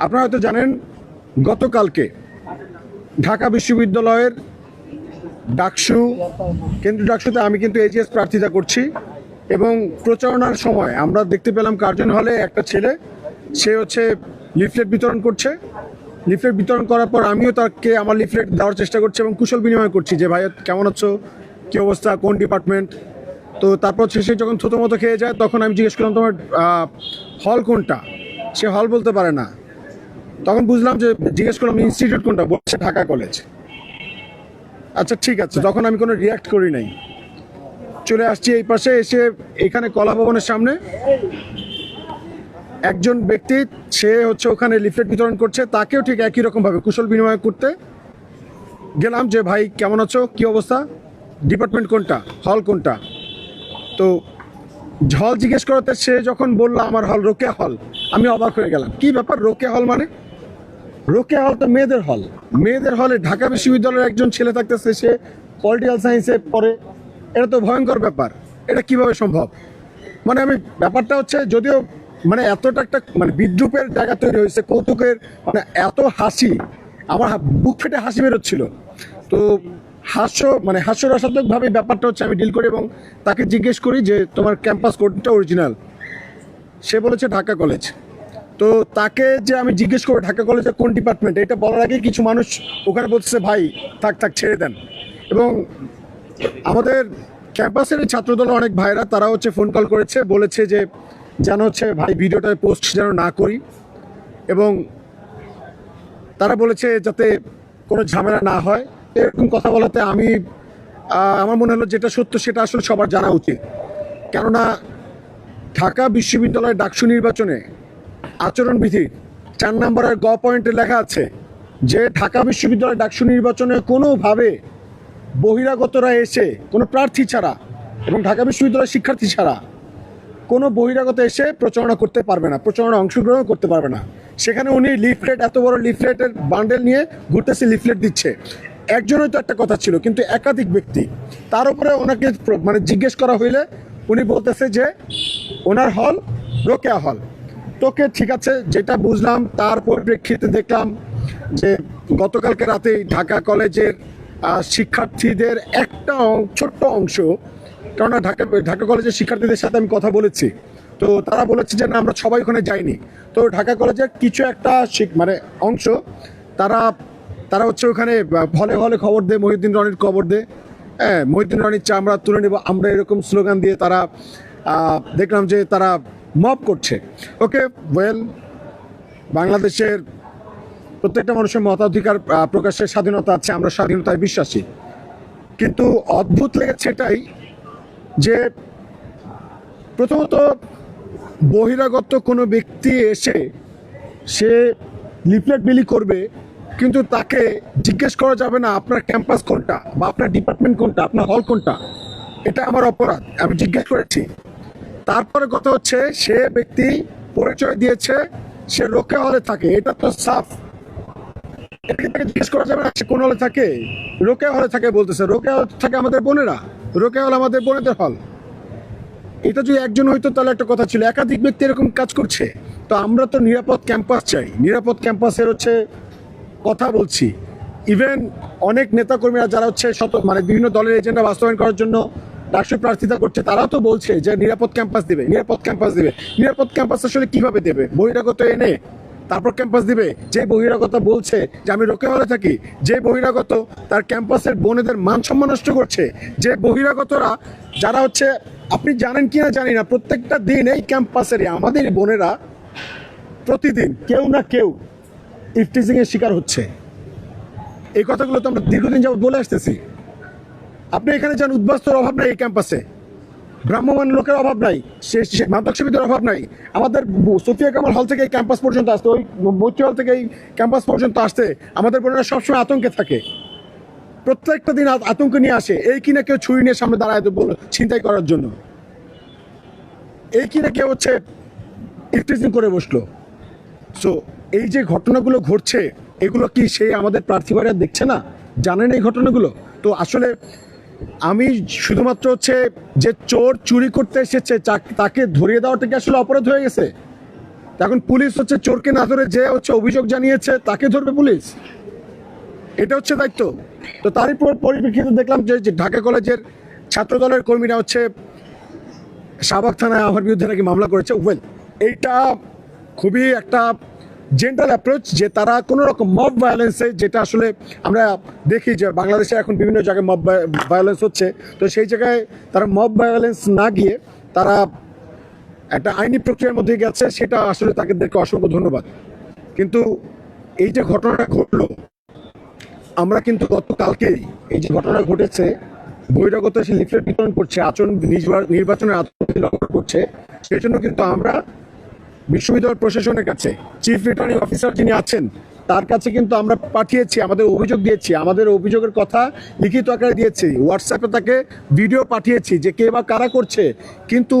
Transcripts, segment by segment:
আপনারা হয়তো জানেন, গতকালকে ঢাকা বিশ্ববিদ্যালয়ের ডাকসু, কেন্দ্রীয় ডাকসুতে আমি কিন্তু এজিএস প্রার্থিতা করছি এবং প্রচারণার সময় আমরা দেখতে পেলাম কার্জন হলে একটা ছেলে, সে হচ্ছে লিফলেট বিতরণ করছে। লিফলেট বিতরণ করার পর আমিও তাকে আমার লিফলেট দেওয়ার চেষ্টা করছি এবং কুশল বিনিময় করছি যে, ভাই, কেমন আছো? কী অবস্থা? কোন ডিপার্টমেন্ট? তো তারপর শেষে যখন থুতো মতো খেয়ে যায়, তখন আমি জিজ্ঞেস করলাম, তোমার হল কোনটা? সে হল বলতে পারে না। তখন বুঝলাম যে জিজ্ঞেস করলাম ইনস্টিটিউট কোনটা? বলছে ঢাকা কলেজ আচ্ছা ঠিক আছে। তখন আমি কোনো রিয়াক্ট করি নাই। চলে আসছি এই পাশে এসে এখানে কলা ভবনের সামনে। একজন ব্যক্তি, সে হচ্ছে ওখানে লিফলেট বিতরণ করছে। তাকেও ঠিক একই রকমভাবে কুশল বিনিময় করতে গেলাম যে, ভাই, কেমন আছো? কি অবস্থা? ডিপার্টমেন্ট কোনটা? হল কোনটা? তো হল জিজ্ঞেস করাতে সে যখন বলল, আমার হল রোকে হল। আমি অবাক হয়ে গেলাম। কি ব্যাপার? রোকে হল মানে? রোকেয়া হল তো মেয়েদের হল। মেয়েদের হলে ঢাকা বিশ্ববিদ্যালয়ের একজন ছেলে থাকতেছে, সে পলিটিক্যাল সায়েন্সে পড়ে। এটা তো ভয়ঙ্কর ব্যাপার। এটা কীভাবে সম্ভব? মানে আমি, ব্যাপারটা হচ্ছে যদিও মানে এতটা একটা মানে বিদ্রুপের জায়গা তৈরি হয়েছে, কৌতুকের মানে এত হাসি, আমার বুক ফেটে হাসি বেরোচ্ছিল। তো হাস্য মানে হাস্যরসাত্মকভাবে ব্যাপারটা হচ্ছে আমি ডিল করি এবং তাকে জিজ্ঞেস করি যে, তোমার ক্যাম্পাস কোডটা অরিজিনাল সে বলেছে, ঢাকা কলেজ তো তাকে যে আমি জিজ্ঞেস করব ঢাকা কলেজে কোন ডিপার্টমেন্ট এটা বলার আগে কিছু মানুষ ওখানে বলছে ভাই, থাক থাক, ছেড়ে দেন। এবং আমাদের ক্যাম্পাসের ছাত্রদল অনেক ভাইরা, তারা হচ্ছে ফোন কল করেছে, বলেছে যে, যেন হচ্ছে ভাই ভিডিওটা পোস্ট যেন না করি। এবং তারা বলেছে যাতে কোনো ঝামেলা না হয়। এরকম কথা বলাতে আমি আমার মনে হলো যেটা সত্য, সেটা আসলে সবার জানা উচিত। কেননা ঢাকা বিশ্ববিদ্যালয়ের ডাকসু নির্বাচনে আচরণবিধি, চার নম্বরের গ পয়েন্টে লেখা আছে, যে ঢাকা বিশ্ববিদ্যালয়ের ডাকসু নির্বাচনে কোনোভাবে বহিরাগতরা এসে, কোনো প্রার্থী ছাড়া এবং ঢাকা বিশ্ববিদ্যালয়ের শিক্ষার্থী ছাড়া কোনো বহিরাগত এসে প্রচারণা করতে পারবে না প্রচারণা অংশগ্রহণ করতে পারবে না। সেখানে উনি লিফলেট, এত বড় লিফলেটের বান্ডেল নিয়ে ঘুরতেছে, লিফলেট দিচ্ছে। একজনই তো একটা কথা ছিল, কিন্তু একাধিক ব্যক্তি, তার উপরে ওনাকে মানে জিজ্ঞেস করা হইলে উনি বলতেছে যে, ওনার হল রোকেয়া হল। তোকে ঠিক আছে, যেটা বুঝলাম, তার পরিপ্রেক্ষিতে দেখলাম যে গতকালকে রাতে ঢাকা কলেজের শিক্ষার্থীদের একটা ছোট্ট অংশ, কেননা ঢাকা ঢাকা কলেজের শিক্ষার্থীদের সাথে আমি কথা বলেছি, তো তারা বলেছে যে না, আমরা সবাই ওখানে যাইনি। তো ঢাকা কলেজের কিছু একটা মানে অংশ, তারা তারা হচ্ছে ওখানে হলে হলে খবর দেয়, মহিউদ্দিন রনির খবর দেয়। হ্যাঁ মহিউদ্দিন রনির চা আমরা তুলে নেব, আমরা এরকম স্লোগান দিয়ে তারা দেখলাম যে তারা মব করছে। ওকে ওয়েল বাংলাদেশের প্রত্যেকটা মানুষের মতাধিকার প্রকাশের স্বাধীনতা আছে, আমরা স্বাধীনতায় বিশ্বাসী। কিন্তু অদ্ভুত লেগেছে এটাই যে প্রথমত বহিরাগত কোনো ব্যক্তি এসে সে লিফলেট বিলি করবে, কিন্তু তাকে জিজ্ঞেস করা যাবে না আপনার ক্যাম্পাস কোনটা বা আপনার ডিপার্টমেন্ট কোনটা, আপনার হল কোনটা। এটা আমার অপরাধ, আমি জিজ্ঞেস করেছি। তারপরে কথা হচ্ছে, সে ব্যক্তি পরিচয় দিয়েছে, সে রোকে হলে থাকে, এটা তো সাফ। জিজ্ঞেস করা যাবে না, সে কোন হলে থাকে? রোকে হলে থাকে বলতেছে রোকে থাকে আমাদের বোনেরা রোকে হল আমাদের বোনেদের হল। এটা যদি একজন হইতো, তাহলে একটা কথা ছিল, একাধিক ব্যক্তি এরকম কাজ করছে। তো আমরা তো নিরাপদ ক্যাম্পাস চাই। নিরাপদ ক্যাম্পাসের হচ্ছে কথা বলছি। ইভেন অনেক নেতাকর্মীরা যারা হচ্ছে শত মানে বিভিন্ন দলের এজেন্ডা বাস্তবায়ন করার জন্য ডাকসু প্রার্থিতা করছে, তারা তো বলছে যে নিরাপদ ক্যাম্পাস দেবে, নিরাপদ ক্যাম্পাস দিবে। নিরাপদ ক্যাম্পাস আসলে কীভাবে দেবে? বহিরাগত এনে, তারপর ক্যাম্পাস দিবে। যে বহিরাগত বলছে যে আমি রোকে হলে থাকি, যে বহিরাগত তার ক্যাম্পাসের বোনেদের মান সম্মান নষ্ট করছে, যে বহিরাগতরা, যারা হচ্ছে, আপনি জানেন কিনা জানি না, প্রত্যেকটা দিন এই ক্যাম্পাসেরই আমাদের বোনেরা প্রতিদিন কেউ না কেউ ইফটিজিং এর শিকার হচ্ছে। এই কথাগুলো তো আমরা দীর্ঘদিন যাবত বলে আসতেছি। আপনি এখানে যান, উদ্বাস্তর অভাব নাই এই ক্যাম্পাসে। ব্রাহ্মমান লোকের অভাব নাই সে সে- মাদক সেবীদের অভাব নাই। আমাদের সোফিয়া কামাল হল থেকে এই ক্যাম্পাস পর্যন্ত আসতে, ওই মৈত্রী হল থেকে এই ক্যাম্পাস পর্যন্ত আসতে আমাদের বোনেরা সবসময় আতঙ্কে থাকে। প্রত্যেকটা দিন আতঙ্ক নিয়ে আসে, এই কিনা কেউ ছুরি নিয়ে সামনে দাঁড়ায় ছিনতাই করার জন্য। এই কিনা কেউ হচ্ছে ইফটিজিং করে বসল। সো এই যে ঘটনাগুলো ঘটছে, এগুলো কি সেই আমাদের প্রার্থীরা দেখছে না? জানেন এই ঘটনাগুলো? তো আসলে আমি শুধুমাত্র হচ্ছে যে চোর চুরি করতে এসেছে তাকে ধরিয়ে দেওয়াটা কি আসলে অপরাধ হয়ে গেছে। এখন পুলিশ হচ্ছে চোরকে না ধরে যে হচ্ছে অভিযোগ জানিয়েছে, তাকে ধরবে পুলিশ? এটা হচ্ছে দায়িত্ব। তো তারই পর- পরিপ্রেক্ষিতে দেখলাম যে যে ঢাকা কলেজের ছাত্রদলের কর্মীরা হচ্ছে শাহবাগ থানায় আমার বিরুদ্ধে নাকি মামলা করেছে। ওয়েল এইটা খুবই একটা জেন্টাল অ্যাপ্রোচ যে তারা কোনো রকম মব ভায়োলেন্সে যেটা আসলে আমরা দেখি যে বাংলাদেশে এখন বিভিন্ন জায়গায় মব ভায়োলেন্স হচ্ছে, তো সেই জায়গায় তারা মব ভায়োলেন্স না গিয়ে তারা একটা আইনি প্রক্রিয়ার মধ্যে গেছে, সেটা আসলে তাদেরকে অসংখ্য ধন্যবাদ। কিন্তু এই যে ঘটনাটা ঘটলো, আমরা কিন্তু গতকালকেই এই যে ঘটনা ঘটেছে, বহিরাগত এসে লিফলেট বিতরণ করছে, আচরণ নির্বা- নির্বাচনের আচরণ লক্ষ্য করছে, সেজন্য কিন্তু আমরা বিশ্ববিদ্যালয় প্রশাসনের কাছে চিফ রিটার্নিং অফিসার যিনি আছেন, তার কাছে কিন্তু আমরা পাঠিয়েছি, আমাদের অভিযোগ দিয়েছি। আমাদের অভিযোগের কথা লিখিত আকারে দিয়েছি। হোয়াটসঅ্যাপে তাকে ভিডিও পাঠিয়েছি যে কে বা কারা করছে। কিন্তু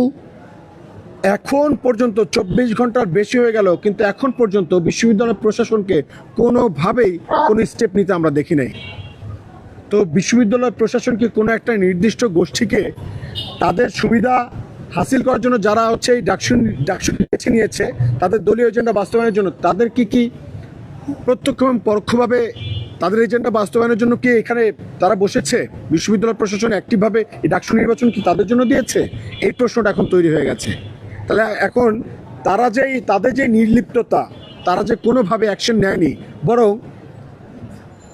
এখন পর্যন্ত চব্বিশ ঘণ্টার বেশি হয়ে গেল, কিন্তু এখন পর্যন্ত বিশ্ববিদ্যালয় প্রশাসনকে কোনোভাবেই কোনো স্টেপ নিতে আমরা দেখি নাই। তো বিশ্ববিদ্যালয় প্রশাসনকে কোনো একটা নির্দিষ্ট গোষ্ঠীকে তাদের সুবিধা হাসিল করার জন্য যারা হচ্ছে এই ডাকসুন ডাকসুন বেছে নিয়েছে, তাদের দলীয় এজেন্ডা বাস্তবায়নের জন্য, তাদের কি কি প্রত্যক্ষ এবং পরোক্ষভাবে তাদের এজেন্ডা বাস্তবায়নের জন্য কি এখানে তারা বসেছে? বিশ্ববিদ্যালয় প্রশাসন অ্যাক্টিভভাবে এই ডাকসু নির্বাচন কি তাদের জন্য দিয়েছে? এই প্রশ্নটা এখন তৈরি হয়ে গেছে। তাহলে এখন তারা যেই, তাদের যে নির্লিপ্ততা, তারা যে কোনোভাবে অ্যাকশন নেয়নি, বরং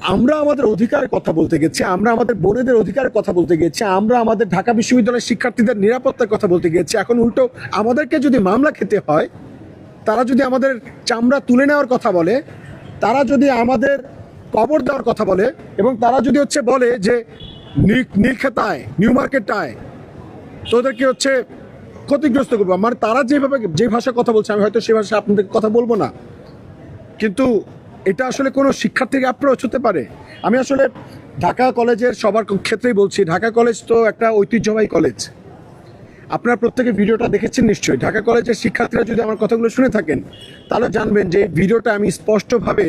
আমরা আমাদের অধিকারের কথা বলতে গেছি, আমরা আমাদের বোনেদের অধিকারের কথা বলতে গেছি, আমরা আমাদের ঢাকা বিশ্ববিদ্যালয়ের শিক্ষার্থীদের নিরাপত্তার কথা বলতে গেছি। এখন উল্টো আমাদেরকে যদি মামলা খেতে হয়, তারা যদি আমাদের চামড়া তুলে নেওয়ার কথা বলে, তারা যদি আমাদের কবর দেওয়ার কথা বলে এবং তারা যদি হচ্ছে বলে যে, নীল- নীলক্ষেতায় নিউ মার্কেটায় তোদেরকে হচ্ছে ক্ষতিগ্রস্ত করব। মানে তারা যেভাবে, যে ভাষায় কথা বলছে, আমি হয়তো সে ভাষায় আপনাদের কথা বলব না। কিন্তু এটা আসলে কোনো শিক্ষার্থীকে অ্যাপ্রোচ হতে পারে? আমি আসলে ঢাকা কলেজের সবার ক্ষেত্রেই বলছি, ঢাকা কলেজ তো একটা ঐতিহ্যবাহী কলেজ। আপনারা প্রত্যেকে ভিডিওটা দেখেছেন নিশ্চয়ই। ঢাকা কলেজের শিক্ষার্থীরা যদি আমার কথাগুলো শুনে থাকেন, তাহলে জানবেন যে ভিডিওটা আমি স্পষ্টভাবে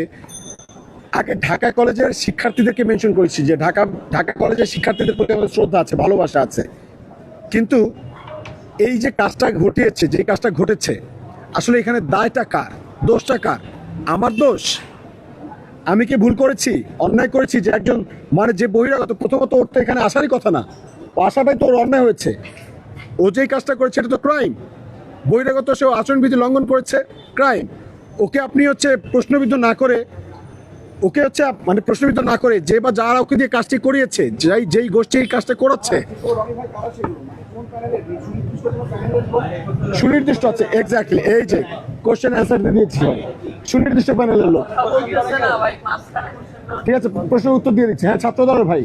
আগে ঢাকা কলেজের শিক্ষার্থীদেরকে মেনশন করেছি যে ঢাকা ঢাকা কলেজের শিক্ষার্থীদের প্রতি আমাদের শ্রদ্ধা আছে, ভালোবাসা আছে। কিন্তু এই যে কাজটা ঘটিয়েছে, যে কাজটা ঘটেছে, আসলে এখানে দায়টা কার? দোষটা কার? আমার দোষ? আমি কি ভুল করেছি? অন্যায় করেছি যে একজন মানে যে বহিরাগত, প্রথমত ওর তো এখানে আসারই কথা না। আসাটাই তো ওর অন্যায় হয়েছে। ও যেই কাজটা করেছে, এটা তো ক্রাইম বহিরাগত সে আচরণবিধি লঙ্ঘন করেছে ক্রাইম ওকে আপনি হচ্ছে প্রশ্নবিদ্ধ না করে, ওকে হচ্ছে মানে প্রশ্নবিদ্ধ না করে যে বা যারা ওকে দিয়ে কাজটি করিয়েছে, যেই যেই গোষ্ঠী এই কাজটা করাচ্ছে। সুনির্দিষ্ট আছে এক্স্যাক্টলি এই যে কোশ্চেন অ্যান্সার দিয়েছি। সুনির্দিষ্ট প্যানেলের লোক ঠিক আছে, প্রশ্নের উত্তর দিয়ে দিচ্ছি। হ্যাঁ ছাত্র দলের ভাই।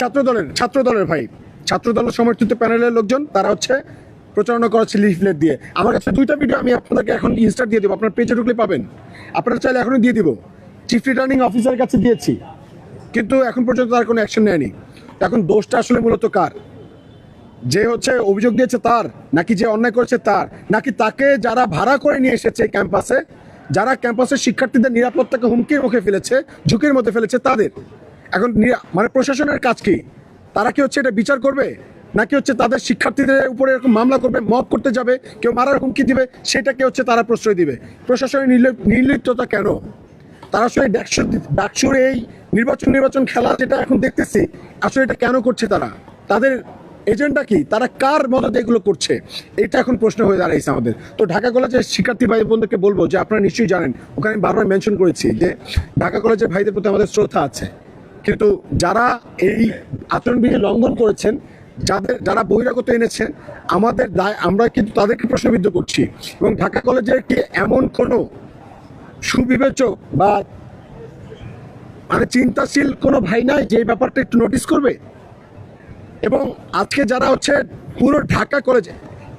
ছাত্র দলের ছাত্র দলের ভাই। ছাত্র দলের সমর্থিত প্যানেলের লোকজন, তারা হচ্ছে প্রচারণা করাচ্ছে লিফলেট দিয়ে। আমার কাছে দুইটা ভিডিও আমি আপনাদেরকে এখন ইনস্টার দিয়ে দেবো। আপনার পেজে ঢুকলে পাবেন। আপনারা চাইলে এখনই দিয়ে দিব। চিফ রিটার্নিং অফিসারের কাছে দিয়েছি। কিন্তু এখন পর্যন্ত তার কোনো অ্যাকশন নেয়নি। এখন দোষটা আসলে মূলত কার? যে হচ্ছে অভিযোগ দিয়েছে তার, নাকি যে অন্যায় করেছে তার, নাকি তাকে যারা ভাড়া করে নিয়ে এসেছে ক্যাম্পাসে, যারা ক্যাম্পাসের শিক্ষার্থীদের নিরাপত্তাকে হুমকির মুখে ফেলেছে, ঝুঁকির মধ্যে ফেলেছে তাদের? এখন মানে প্রশাসনের কাজ কি? তারা কি হচ্ছে এটা বিচার করবে? নাকি হচ্ছে তাদের শিক্ষার্থীদের উপরে এরকম মামলা করবে মব করতে যাবে, কেউ মারার হুমকি দিবে সেটাকে হচ্ছে তারা প্রশ্রয় দিবে? প্রশাসনের নির্লি- নির্লিপ্ততা কেন? তারা আসলে ডাকসুর ডাকসুর এই নির্বাচন নির্বাচন খেলা যেটা এখন দেখতেছি, আসলে এটা কেন করছে তারা? তাদের এজেন্ডা কি? তারা কার মদতে এগুলো করছে? এটা এখন প্রশ্ন হয়ে দাঁড়াইছে আমাদের। তো ঢাকা কলেজের শিক্ষার্থী ভাই বোনদেরকে বলব যে আপনারা নিশ্চয়ই জানেন, ওখানে আমি বারবার মেনশন করেছি যে ঢাকা কলেজের ভাইদের প্রতি আমাদের শ্রদ্ধা আছে। কিন্তু যারা এই আচরণবিধি লঙ্ঘন করেছেন, যাদের, যারা বহিরাগত এনেছেন, আমাদের দায়, আমরা কিন্তু তাদেরকে প্রশ্নবিদ্ধ করছি। এবং ঢাকা কলেজের কি এমন কোনো সুবিবেচক বা মানে চিন্তাশীল কোনো ভাই নাই যে ব্যাপারটা একটু নোটিস করবে? এবং আজকে যারা হচ্ছে পুরো ঢাকা কলেজে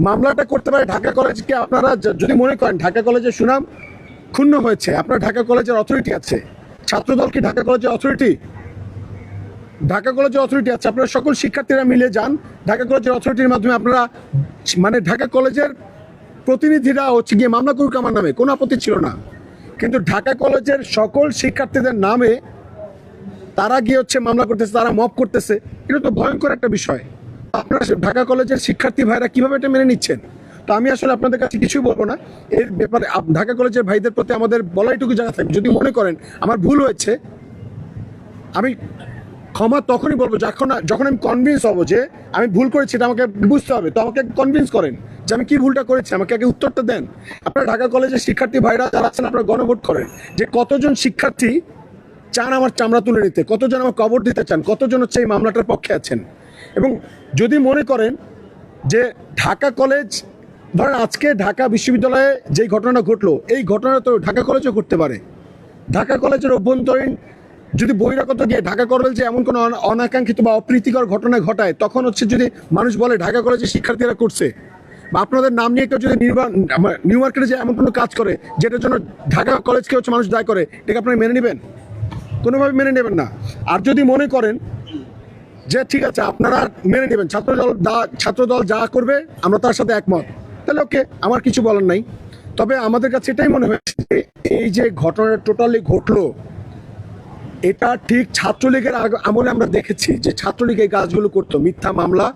মামলাটা করতে পারে, ঢাকা কলেজকে আপনারা যদি মনে করেন, ঢাকা কলেজের সুনাম ক্ষুণ্ণ হয়েছে, আপনার ঢাকা কলেজের অথরিটি আছে। ছাত্রদল কি ঢাকা কলেজের অথরিটি ঢাকা কলেজের অথরিটি আছে। আপনারা সকল শিক্ষার্থীরা মিলে যান। ঢাকা কলেজের অথরিটির মাধ্যমে আপনারা মানে ঢাকা কলেজের প্রতিনিধিরা হচ্ছে গিয়ে মামলা করুক আমার নামে, কোনো আপত্তি ছিল না। কিন্তু ঢাকা কলেজের সকল শিক্ষার্থীদের নামে তারা গিয়ে হচ্ছে মামলা করতেছে, তারা মপ করতেছে। এটা তো ভয়ঙ্কর একটা বিষয়। আপনারা ঢাকা কলেজের শিক্ষার্থী ভাইরা কীভাবে এটা মেনে নিচ্ছেন? তো আমি আসলে আপনাদের কাছে কিছুই বলব না। এর ব্যাপারে ঢাকা কলেজের ভাইদের প্রতি আমাদের বলাইটুকু জায়গা থাকবে। যদি মনে করেন, আমার ভুল হয়েছে, আমি ক্ষমা তখনই বলব যখন যখন আমি কনভিন্স হব যে আমি ভুল করেছি, এটা আমাকে বুঝতে হবে। তো আমাকে কনভিন্স করেন যে আমি কি ভুলটা করেছি, আমাকে আগে উত্তরটা দেন। আপনারা ঢাকা কলেজের শিক্ষার্থী ভাইরা যারা আছেন, আপনারা গণভোট করেন যে কতজন শিক্ষার্থী চান আমার চামড়া তুলে নিতে। কতজন আমার কবর দিতে চান? কতজন হচ্ছে এই মামলাটার পক্ষে আছেন? এবং যদি মনে করেন যে ঢাকা কলেজ, ধরেন আজকে ঢাকা বিশ্ববিদ্যালয়ে যেই ঘটনা ঘটলো, এই ঘটনা তো ঢাকা কলেজও ঘটতে পারে। ঢাকা কলেজের অভ্যন্তরীণ যদি বহিরাগত গিয়ে ঢাকা কলেজ যে এমন কোনো অনাকাঙ্ক্ষিত বা অপ্রীতিকর ঘটনা ঘটায়, তখন হচ্ছে যদি মানুষ বলে ঢাকা কলেজে শিক্ষার্থীরা করছে, বা আপনাদের নাম নিয়ে কেউ যদি নিউ মার্কেটে যে এমন কোনো কাজ করে, যেটার জন্য ঢাকা কলেজকে হচ্ছে মানুষ দায় করে, এটাকে আপনারা মেনে নেবেন? কোনোভাবে মেনে নেবেন না। আর যদি মনে করেন যে, ঠিক আছে, আপনারা মেনে নেবেন, ছাত্রদল যা ছাত্রদল যা করবে, আমরা তার সাথে একমত। তাহলে ওকে, আমার কিছু বলার নাই। তবে আমাদের কাছে এটাই মনে হয়েছে এই যে ঘটনাটা টোটালি ঘটলো, এটা ঠিক ছাত্রলীগের আমলে আমরা দেখেছি যে, ছাত্রলীগ এই কাজগুলো করতো। মিথ্যা মামলা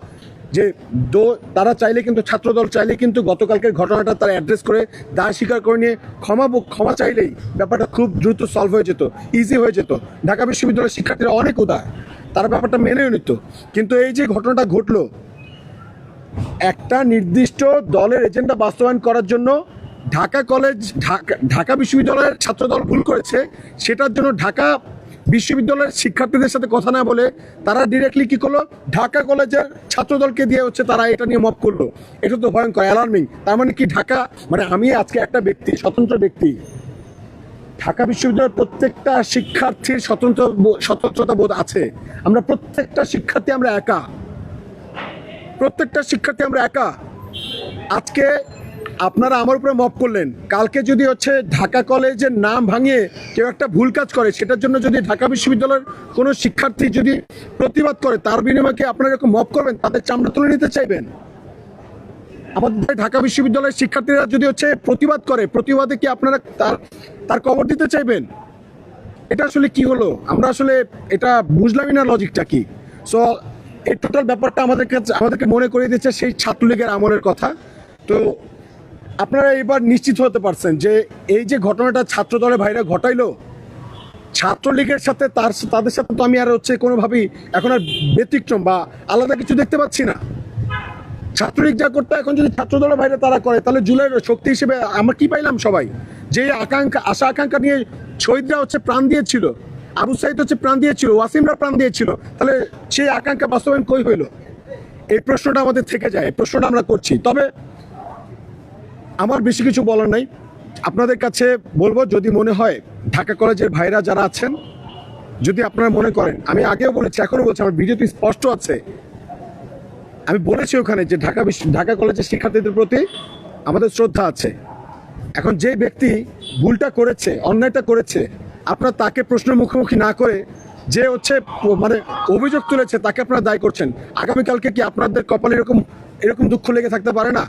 যে দো, তারা চাইলে কিন্তু, ছাত্রদল চাইলে কিন্তু গতকালকের ঘটনাটা তারা অ্যাড্রেস করে, দায় স্বীকার করে নিয়ে ক্ষমা ক্ষমা চাইলেই ব্যাপারটা খুব দ্রুত সলভ হয়ে যেত ইজি হয়ে যেত। ঢাকা বিশ্ববিদ্যালয়ের শিক্ষার্থীরা অনেক উদার, তারা ব্যাপারটা মেনেও নিত। কিন্তু এই যে ঘটনাটা ঘটলো, একটা নির্দিষ্ট দলের এজেন্ডা বাস্তবায়ন করার জন্য ঢাকা কলেজ ঢাকা ঢাকা বিশ্ববিদ্যালয়ের ছাত্রদল ভুল করেছে, সেটার জন্য ঢাকা বিশ্ববিদ্যালয়ের শিক্ষার্থীদের সাথে কথা না বলে তারা ডিরেক্টলি কি করল? ঢাকা কলেজের ছাত্রদলকে দিয়ে হচ্ছে তারা এটা নিয়ে মপ করল। এটা তো ভয়ঙ্কর অ্যালার্মিং তার মানে কি ঢাকা মানে আমি আজকে একটা ব্যক্তি, স্বতন্ত্র ব্যক্তি। ঢাকা বিশ্ববিদ্যালয়ের প্রত্যেকটা শিক্ষার্থীর স্বতন্ত্র স্বতন্ত্রতা বোধ আছে। আমরা প্রত্যেকটা শিক্ষার্থী আমরা একা। প্রত্যেকটা শিক্ষার্থী আমরা একা। আজকে আপনারা আমার উপরে মপ করলেন। কালকে যদি হচ্ছে ঢাকা কলেজের নাম ভাঙিয়ে কেউ একটা ভুল কাজ করে, সেটার জন্য যদি ঢাকা বিশ্ববিদ্যালয়ের কোনো শিক্ষার্থী যদি প্রতিবাদ করে, তার বিনিময়ে আপনারা এরকম মপ করবেন? তাদের চামড়া তুলে নিতে চাইবেন? আমাদের ঢাকা বিশ্ববিদ্যালয়ের শিক্ষার্থীরা যদি হচ্ছে প্রতিবাদ করে, প্রতিবাদে কি আপনারা তার তার কবর দিতে চাইবেন? এটা আসলে কি হলো? আমরা আসলে এটা বুঝলামই না লজিকটা কি? সো এই টোটাল ব্যাপারটা আমাদের কাছে, আমাদেরকে মনে করিয়ে দিচ্ছে সেই ছাত্রলীগের আমলের কথা। তো আপনারা এবার নিশ্চিত হতে পারছেন যে এই যে ঘটনাটা ছাত্র দলের ভাইরা ঘটাইলো, ছাত্রলীগের সাথে তার তাদের সাথে তো আমি আর হচ্ছে কোনোভাবেই এখন আর ব্যতিক্রম বা আলাদা কিছু দেখতে পাচ্ছি না। ছাত্রলীগ যা করতে, এখন যদি ছাত্র দলের বাইরে তারা করে, তাহলে জুলাইয়ের শক্তি হিসেবে আমরা কি পাইলাম সবাই? যে আকাঙ্ক্ষা, আশা, আকাঙ্ক্ষা নিয়ে শহীদরা হচ্ছে প্রাণ দিয়েছিল, আবু সাইদ হচ্ছে প্রাণ দিয়েছিল, ওয়াসিমরা প্রাণ দিয়েছিল, তাহলে সেই আকাঙ্ক্ষা বাস্তবায়ন কই হইল? এই প্রশ্নটা আমাদের থেকে যায় প্রশ্নটা আমরা করছি। তবে আমার বেশি কিছু বলার নাই। আপনাদের কাছে বলব, যদি মনে হয় ঢাকা কলেজের ভাইরা যারা আছেন, যদি আপনারা মনে করেন, আমি আগেও বলেছি, এখনও বলছি, আমার ভিডিওতে স্পষ্ট আছে। আমি বলেছি ওখানে যে ঢাকা বিশ্ব ঢাকা কলেজের শিক্ষার্থীদের প্রতি আমাদের শ্রদ্ধা আছে। এখন যে ব্যক্তি ভুলটা করেছে, অন্যায়টা করেছে, আপনার তাকে প্রশ্নের মুখোমুখি না করে যে হচ্ছে মানে অভিযোগ তুলেছে, তাকে আপনারা দায়ী করছেন। আগামীকালকে কি আপনাদের কপালে এরকম এরকম দুঃখ লেগে থাকতে পারে না?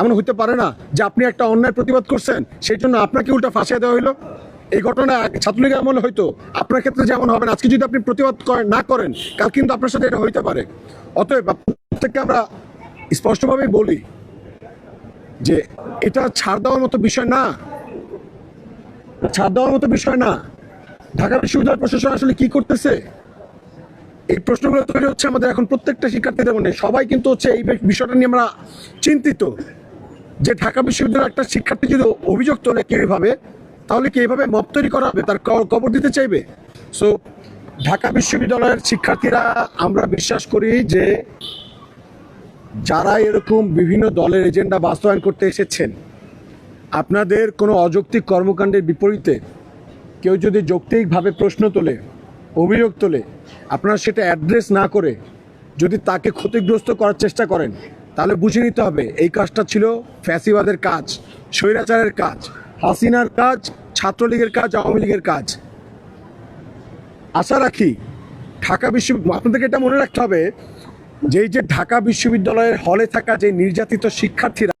এমন হতে পারে না যে আপনি একটা অন্যায় প্রতিবাদ করছেন, সেই জন্য আপনাকে উল্টা ফাঁসিয়ে দেওয়া হলো এই ঘটনা ছাত্রলীগের আমলে হয়তো আপনার ক্ষেত্রে যেমন হবে না। আজকে যদি আপনি প্রতিবাদ করেন, না করেন, কাল কিন্তু আপনার সাথে এটা হইতে পারে। অতএব প্রত্যেককে আমরা স্পষ্টভাবেই বলি যে এটা ছাড় দেওয়ার মতো বিষয় না। ছাড় দেওয়ার মতো বিষয় না। ঢাকা বিশ্ববিদ্যালয় প্রশাসন আসলে কি করতেছে? এই প্রশ্নগুলো তৈরি হচ্ছে আমাদের এখন প্রত্যেকটা শিক্ষার্থীদের মনে। সবাই কিন্তু হচ্ছে এই বিষয়টা নিয়ে আমরা চিন্তিত। যে ঢাকা বিশ্ববিদ্যালয়ের একটা শিক্ষার্থী যদি অভিযোগ তোলে কেউ এভাবে, তাহলে কি এইভাবে মপ তৈরি করা হবে? তার কবর দিতে চাইবে? সো ঢাকা বিশ্ববিদ্যালয়ের শিক্ষার্থীরা আমরা বিশ্বাস করি যে যারা এরকম বিভিন্ন দলের এজেন্ডা বাস্তবায়ন করতে এসেছেন, আপনাদের কোনো অযৌক্তিক কর্মকাণ্ডের বিপরীতে কেউ যদি যৌক্তিকভাবে প্রশ্ন তোলে, অভিযোগ তোলে, আপনারা সেটা অ্যাড্রেস না করে যদি তাকে ক্ষতিগ্রস্ত করার চেষ্টা করেন তাহলে বুঝে নিতে হবে, এই কাজটা ছিল ফ্যাসিবাদের কাজ, স্বৈরাচারের কাজ, হাসিনার কাজ, ছাত্রলীগের কাজ, আওয়ামী লীগের কাজ। আশা রাখি ঢাকা বিশ্ব আপনাদেরকে এটা মনে রাখতে হবে যে যে ঢাকা বিশ্ববিদ্যালয়ের হলে থাকা যে নির্যাতিত শিক্ষার্থীরা